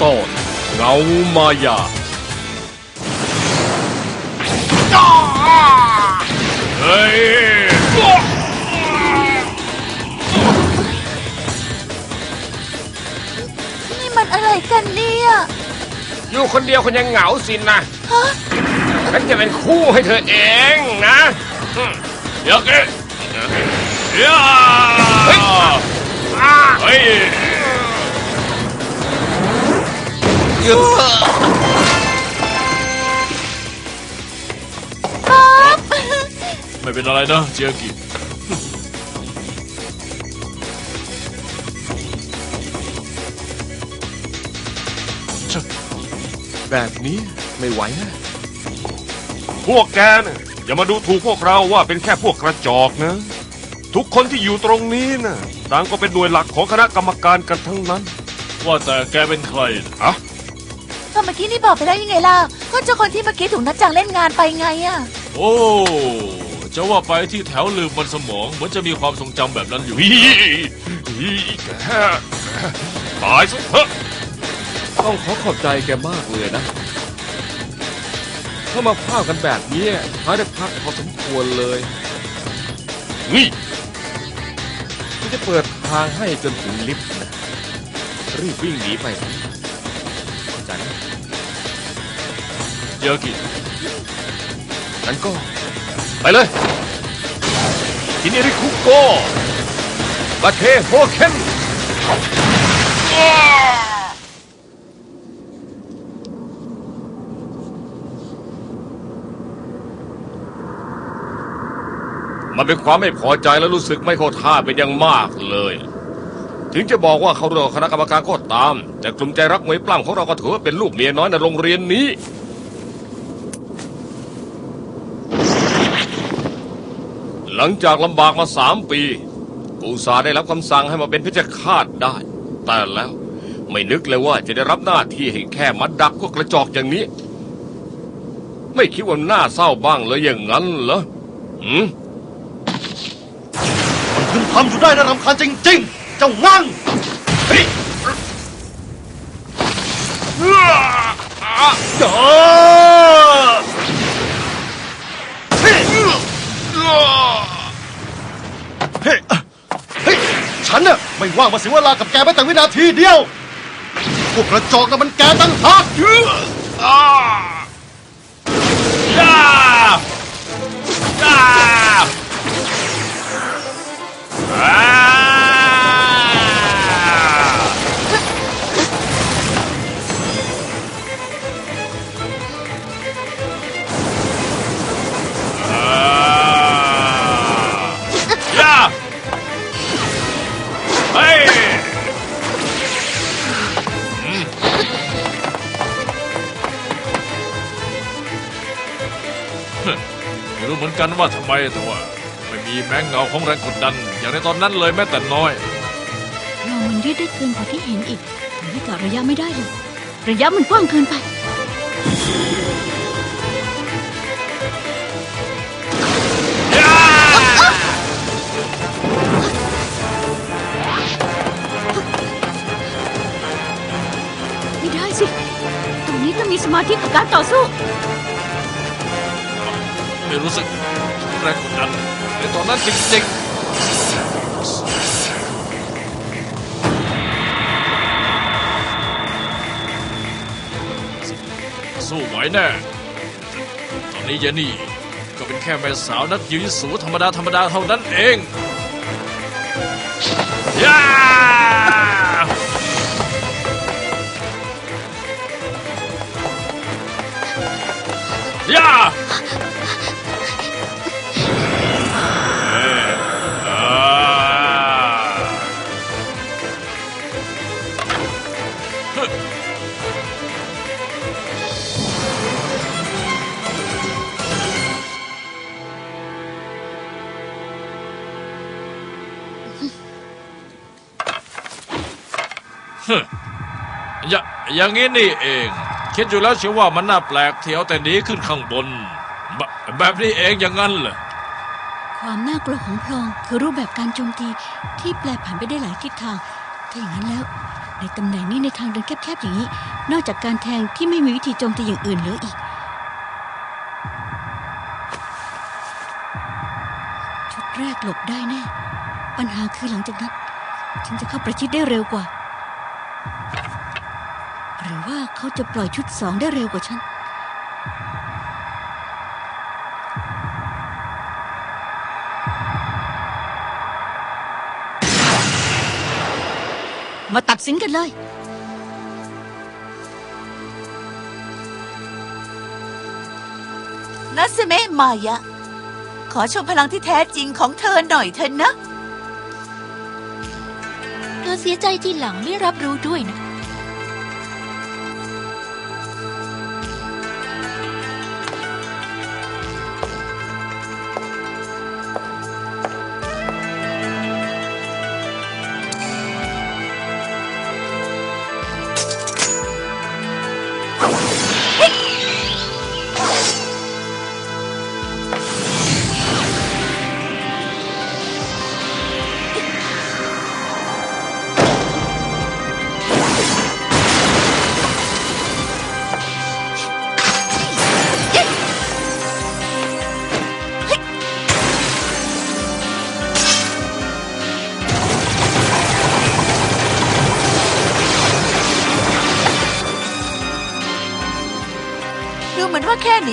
ตอนเงามายาเฮ้ยนี่มันอะไรกันเนี่ยอยู่คนเดียวคนยังเหงาสินะฮะฉันจะเป็นคู่ให้เธอเองนะอืมเดี๋ยวแกเดี๋ยวเฮ้ยอ่า เฮ้ยป๊อปไม่เป็นอะไรนะเจียกิชะแบบนี้ไม่ไหวนะ พวกแกเนี่ยอย่ามาดูถูกพวกเราว่าเป็นแค่พวกกระจอกนะ ทุกคนที่อยู่ตรงนี้นะต่างก็เป็นหน่วยหลักของคณะกรรมการกันทั้งนั้น ว่าแต่แกเป็นใครอะก็เมื่อกี้นี่บอกไปได้ยังไงล่ะ ก็เจ้าคนที่เมื่อกี้ถูกนัดจังเล่นงานไปไงอะโอ้จะว่าไปที่แถวลืมบนสมองเหมือนจะมีความทรงจำแบบนั้นอยู่ฮีฮีแกตายซะเถอะต้องขอขอบใจแกมากเลยนะ ถ้ามาพากันแบบนี้หาได้พักพอสมควรเลยนี่ที่จะเปิดทางให้จนถึงลิฟต์นะ รีบวิ่งหนีไป เจียกิงั้นก็ ไปเลยทินิริคุโกบาเคโฮเคนมันเป็นความไม่พอใจและรู้สึกไม่เข้าท่าเป็นอย่างมากเลย ถึงจะบอกว่าเขาเรื่องคณะกรรมการก็ตาม แต่กลุ่มใจรักมวยปล้ำของเราก็ถือว่าเป็นลูกเมียน้อยในโรงเรียนนี้ ลังจากลำบากมาสามปีปูซาได้รับคำสั่งให้มาเป็นเพชฌฆาตได้ แต่แล้วไม่นึกเลยว่าจะได้รับหน้าที่ให้แค่มาดักพวกกระจอกอย่างนี้ ไม่คิดว่าน่าเศร้าบ้างเลยอย่างนั้นเหรอหืมคุณทำอยู่ได้น่ารำคาญจริงๆ เจ้างั่งจ้าเฉันน่ะไม่ว่างมาเสียเวลากับแกแม้แต่วินาทีเดียว พวกกระจอกน่ะมันแกตั้งหากอ่าจ้าจ้าอ่า แต่ว่าไม่มีแมงเงาของแรงกดดัน อย่างในตอนนั้นเลยแม้แต่น้อยเงามันยืดได้เกินกว่าที่เห็นอีกมันให้กะระยะไม่ได้เลย ระยะมันกว้างเกินไป ไม่ได้สิ ตรงนี้ต้องมีสมาธิกับการต่อสู้ ไม่รู้สึก แรงกดดันในตอนนั้นจริงๆ สู้ไหวแน่ ตอนนี้เยนี่ก็เป็นแค่แม่สาวนักยิวยิสูธรรมดาธรรมดาเท่านั้นเองย่าย่า อย่างนี้นี่เอง คิดอยู่แล้วเชียวว่ามันน่าแปลกเที่ยวแต่หนี้ขึ้นข้างบนแบแบบนี้เองอย่างนั้นเหรอความน่ากลัวของพลองคือรูปแบบการโจมตีที่แปรผันไปได้หลายทิศทางถ้าอย่างนั้นแล้ว ในตำแหน่งนี้ในทางเดินแคบๆอย่างนี้ นอกจากการแทงที่ไม่มีวิธีโจมตีอย่างอื่นเหลืออีก ชุดแรกหลบได้แน่ ปัญหาคือหลังจากนั้นฉันจะเข้าประชิดได้เร็วกว่า รือว่าเขาจะปล่อยชุดสองได้เร็วกว่าฉัน มาตัดสินกันเลยนัสเมะมายะ ขอชมพลังที่แท้จริงของเธอหน่อยเถอะนะ เธอเสียใจทีหลังไม่รับรู้ด้วยนะ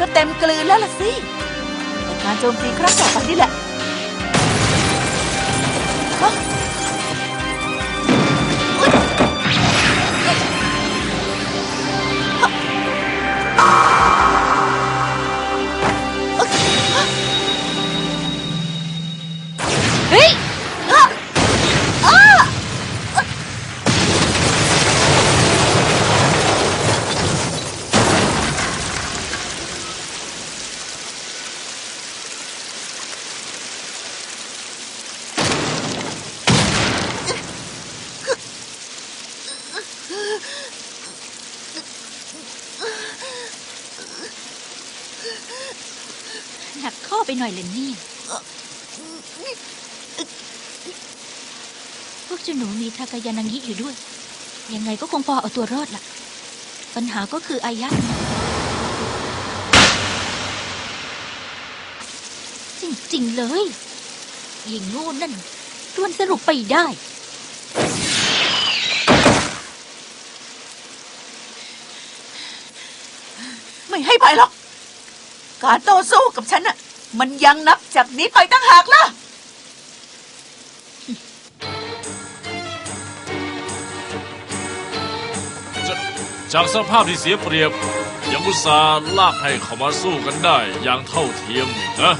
ก็เต็มกลืนแล้วล่ะสิแต่การโจมตีครั้งต่อไปนี่แหละ หักข้อไปหน่อยเลยนี่พวกเจ้าหนูมีทากายานังยิอยู่ด้วย ยังไงก็คงพอเอาตัวรอดล่ะ ปัญหาก็คืออายะจริง ๆ เลยยิงโง่นั่นรวนสรุปไปได้ไม่ให้ไปหรอก การต่อสู้กับฉันน่ะ มันยังนับจากนี้ไปตั้งหากล่ะ จะจากสภาพที่เสียเปรียบ ยังอุตส่าห์ลากให้เขามาสู้กันได้อย่างเท่าเทียมนี่นะ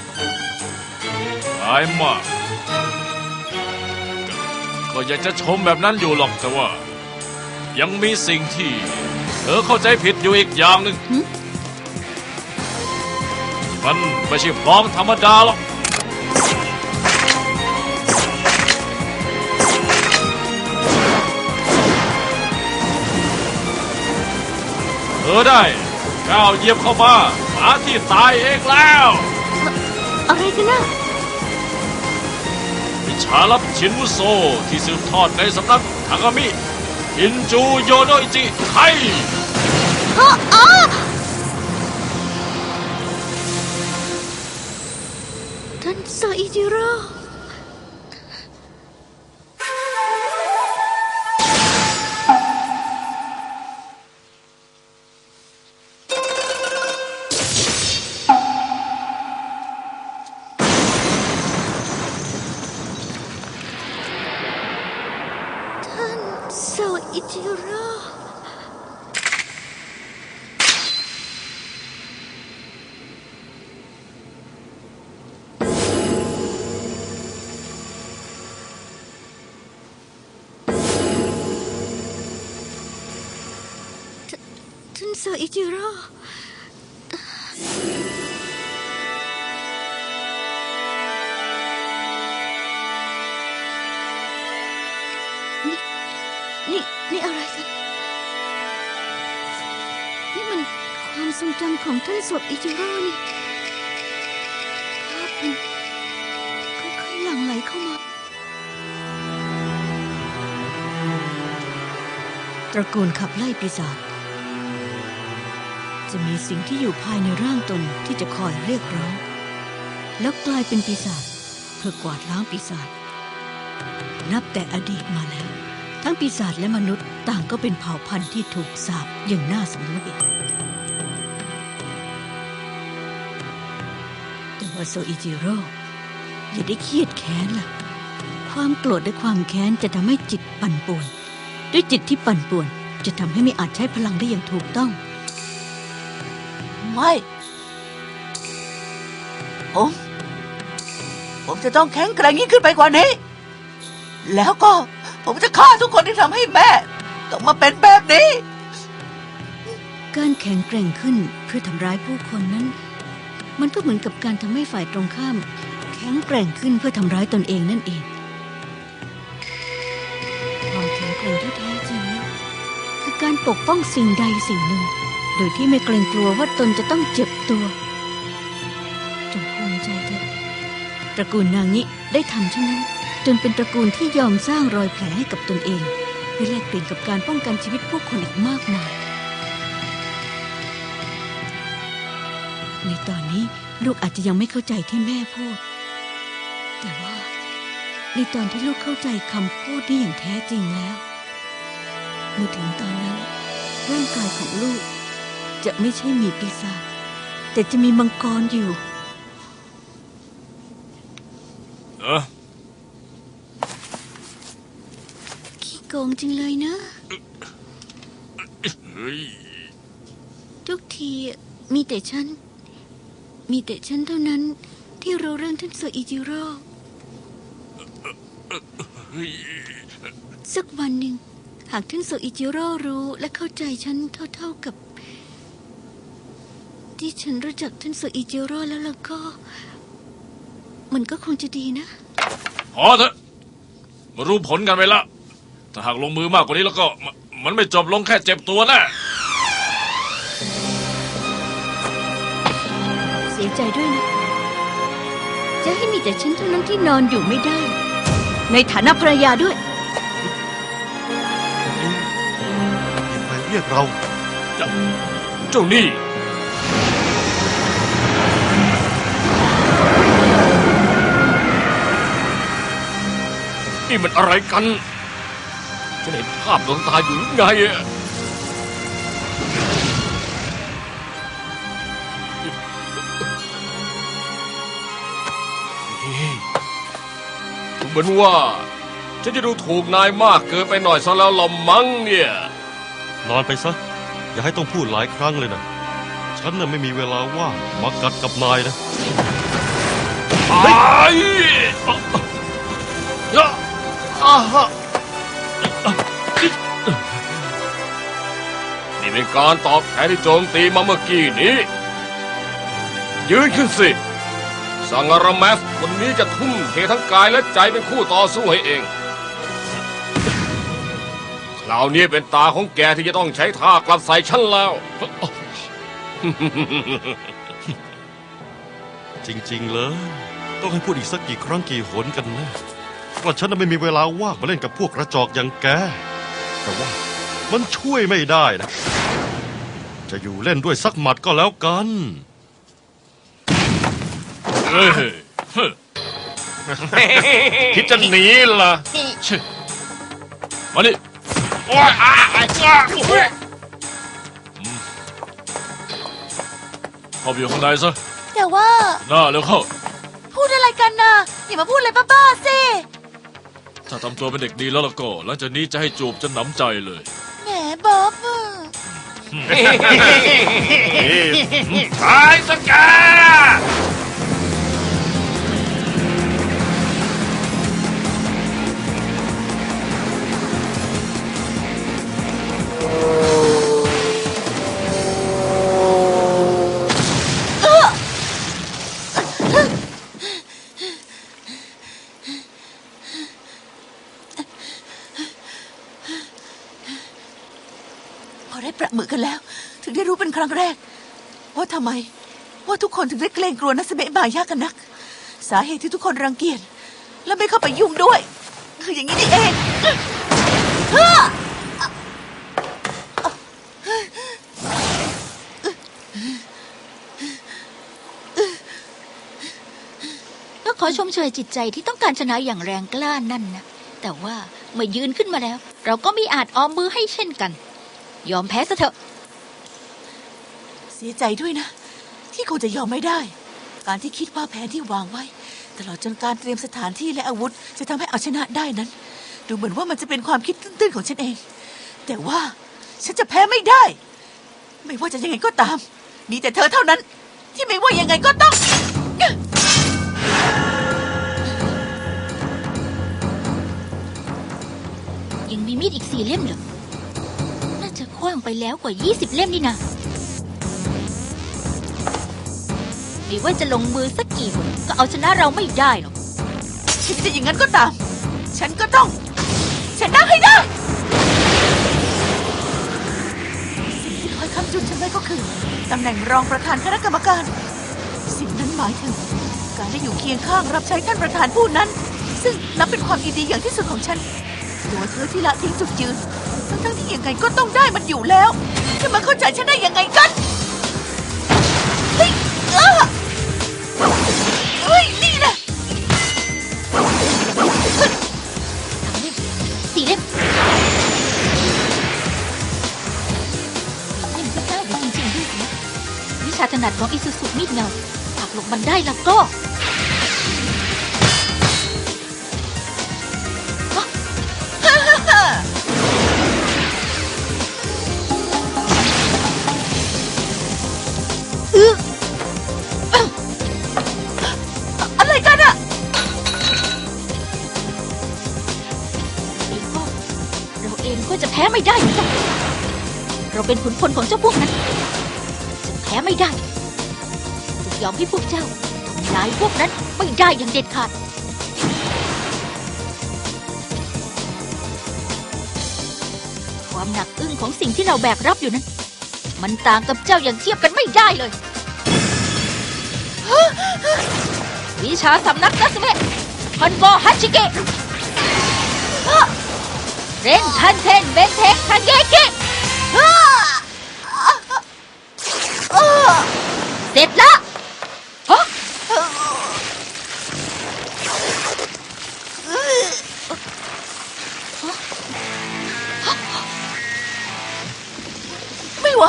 ร้ายมากก็อยากจะชมแบบนั้นอยู่หรอกแต่ว่า ยังมีสิ่งที่ เธอเข้าใจผิดอยู่อีกอย่างหนึ่ง หึ มันไม่ใช่พร้อมธรรมดาหรอกเธอได้ก้าวเหยียบเข้ามาหมาที่ตายเองแล้ว อะไรกันนะวิชาลับชินวุโซที่สืบทอดในสำนักทากามิ อินจูโยโดอิจิไค ท่านโซอิจิโร่ ท่านโซอิจิโร่ ท่านโซอิจิโร่นี่นี่นี่อะไรกัน นี่มันความทรงจำของท่านสวดอิจิโร่นี่ภาพมันค่อยๆหลั่งไหลเข้ามาตระกูลขับไล่ปีศาจ จะมีสิ่งที่อยู่ภายในร่างตนที่จะคอยเรียกร้อง แล้วกลายเป็นปีศาจเพื่อกวาดล้างปีศาจนับแต่อดีตมาแล้ว ทั้งปีศาจและมนุษย์ต่างก็เป็นเผ่าพันธุ์ที่ถูกสาปอย่างน่าสังเวชแต่ว่าโซอิจิโร่อย่าได้เครียดแค้นล่ะ ความโกรธและความแค้นจะทำให้จิตปั่นป่วน ด้วยจิตที่ปั่นป่วนจะทำให้ไม่อาจใช้พลังได้อย่างถูกต้อง ไม่ผม ผมจะต้องแข็งแกร่งยิ่งขึ้นไปกว่านี้ แล้วก็ผมจะฆ่าทุกคนที่ทำให้แม่ต้องมาเป็นแบบนี้ การแข็งแกร่งขึ้นเพื่อทำร้ายผู้คนนั้น มันก็เหมือนกับการทำให้ฝ่ายตรงข้าม แข็งแกร่งขึ้นเพื่อทำร้ายตนเองนั่นเองความแข็งแกร่งที่แท้จริงคือการปกป้องสิ่งใดสิ่งหนึ่ง โดยที่ไม่เกรงกลัวว่าตนจะต้องเจ็บตัว จงภูมิใจเถอะตระกูลนางนี้ได้ทำเช่นนั้น จนเป็นตระกูลที่ยอมสร้างรอยแผลให้กับตนเองเพื่อแลกเปลี่ยนกับการป้องกันชีวิตผู้คนอีกมากมาย ในตอนนี้ลูกอาจจะยังไม่เข้าใจที่แม่พูด แต่ว่า ในตอนที่ลูกเข้าใจคำพูดนี้อย่างแท้จริงแล้ว เมื่อถึงตอนนั้นร่างกายของลูก จะไม่ใช่มีปีศาจแต่จะมีมังกรอยู่ เออขี้โกงจริงเลยนะ เฮ้ยทุกทีมีแต่ฉัน มีแต่ฉันเท่านั้นที่รู้เรื่องท่านโซอิจิโร่เฮ้ยสักวันหนึ่ง หากท่านโซอิจิโร่รู้และเข้าใจฉันเท่าๆกับ ที่ฉันรู้จักท่านโซอิจิโร่แล้วล่ะก็ มันก็คงจะดีนะ พอเถอะมารู้ผลกันไปละ ถ้าหากลงมือมากกว่านี้แล้วก็มมันไม่จบลงแค่เจ็บตัวแน่เสียใจด้วยนะ จะให้มีแต่ฉันเท่านั้นที่นอนอยู่ไม่ได้ ในฐานะภรรยาด้วยใครเรียกเรา เจ้านี่ นี่มันอะไรกันฉันเห็นภาพดวงตาอยู่ไงอะนี่ดูเหมือนว่า ฉันจะดูถูกนายมากเกินไปหน่อยซะแล้วละมั้งเนี่ย นอนไปซะ อย่าให้ต้องพูดหลายครั้งเลยนะ ฉันน่ะไม่มีเวลาว่างมากัดกับนายนะ ไอ้ยะ อาฮะนี่เป็นการตอบแทนที่โจมตีมาเมื่อกี้นี้ ยืนขึ้นสิสังอารแมสคนนี้จะทุ่มเททั้งกายและใจเป็นคู่ต่อสู้ให้เอง คราวนี้เป็นตาของแกที่จะต้องใช้ท่ากลับใส่ฉันแล้ว จริง ๆ เลย ต้องให้พูดอีกสักกี่ครั้งกี่หนกันนะ ว่าฉันน่ะไม่มีเวลาว่างมาเล่นกับพวกกระจอกอย่างแก แต่ว่ามันช่วยไม่ได้นะ จะอยู่เล่นด้วยสักหมัดก็แล้วกัน เฮ้ยเฮ้ยคิดจะหนีเหรอชิมานี่โอ๊ยอะอะอะโอ๊ยเข้าไปอยู่ข้างในซะแต่ว่าหน้าเร็วเข้า พูดอะไรกันนะอย่ามาพูดอะไรบ้าๆสิ ถ้าทำตัวเป็นเด็กดีแล้วล่ะก็หลังจากนี้จะให้จูบจะหนำใจเลย แหมบ๊อบอะ ตายสแกพ รั้งแรก ว่าทำไม ว่าทุกคนถึงได้เกรงกลัวนัสเบะบายากันนัก สาเหตุที่ทุกคนรังเกียจและไม่เข้าไปยุ่งด้วย คืออย่างนี้นี่เองก็ขอชมเชยจิตใจที่ต้องการชนะอย่างแรงกล้านั่นนะ แต่ว่าเมื่อยืนขึ้นมาแล้ว เราก็มีอาจออมมือให้เช่นกัน ยอมแพ้ซะเถอะ สียใจด้วยนะ ที่คงจะยอมไม่ได้ การที่คิดว่าแผนที่วางไว้ ตลอดจนการเตรียมสถานที่และอาวุธ จะทำให้เอาชนะได้นั้น ดูเหมือนว่ามันจะเป็นความคิดตื้นๆของฉันเอง แต่ว่าฉันจะแพ้ไม่ได้ ไม่ว่าจะยังไงก็ตาม มีแต่เธอเท่านั้น ที่ไม่ว่ายังไงก็ต้องยังมีมีดอีกสี่เล่มเหรอ น่าจะคว้างไปแล้วกว่า 20 เล่มนี่นะ ไม่ว่าจะลงมือสักกี่หนก็เอาชนะเราไม่ได้หรอกถึงจะอย่างนั้นก็ตาม ฉันก็ต้องชนะให้ได้สิ่งที่คอยค้ำจุนฉันไว้ก็คือตำแหน่งรองประธานคณะกรรมการ สิ่งนั้นหมายถึง การได้อยู่เคียงข้างรับใช้ท่านประธานผู้นั้น ซึ่งนับเป็นความยินดีอย่างที่สุดของฉันตัวเธอที่ละทิ้งจุดยืนทั้งๆที่ยังไงก็ต้องได้มันอยู่แล้วจะมาเข้าใจฉันได้ยังไงกันเฮ้ยอ้าาถนัดของอิสุสุมีดเงาหากหลบมันได้แล้วก็อะไรกันอะเราเองก็จะแพ้ไม่ได้เหมือนกันเราเป็นขุนพลของเจ้าพวกนั้น พ้ไม่ได้จะยอมให้พวกเจ้าทำลายพวกนั้นไม่ได้อย่างเด็ดขาดความหนักอึ้งของสิ่งที่เราแบกรับอยู่นั้น มันต่างกับเจ้าอย่างเทียบกันไม่ได้เลยวิชาสำนักนัสเมะคอนโกฮัชิเกะเรนทันเทนเบนเทคทันเกกิ เสร็จละฮะไม่ไหว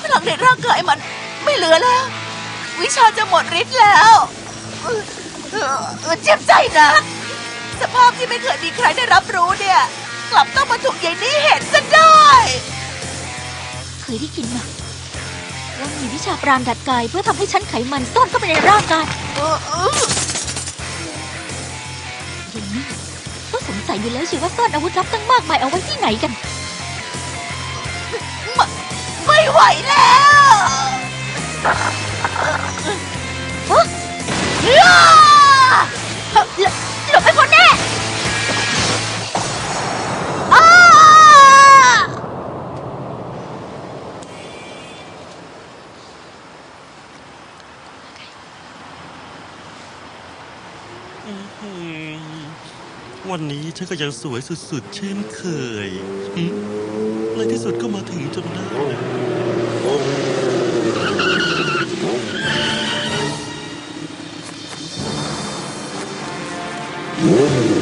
พลังในร่างกายมันไม่เหลือแล้ว วิชาจะหมดฤทธิ์แล้วเจ็บใจนะสภาพที่ไม่เคยมีใครได้รับรู้เนี่ย กลับต้องมาถูกยายนี้เห็นซะได้ เคยได้ยินมาว่า มีวิชาปราณดัดกายเพื่อทำให้ชั้นไขมันซ่อนเข้าไปในร่างกายเออเอออย่างนี้ก็สงสัยอยู่แล้วสิว่าซ่อนอาวุธลับตั้งมากมายเอาไว้ที่ไหนกัน ไม่ไหวแล้ว ฉันก็ยังสวยสุดๆ เช่นเคยในที่สุดก็มาถึงจนได้กำ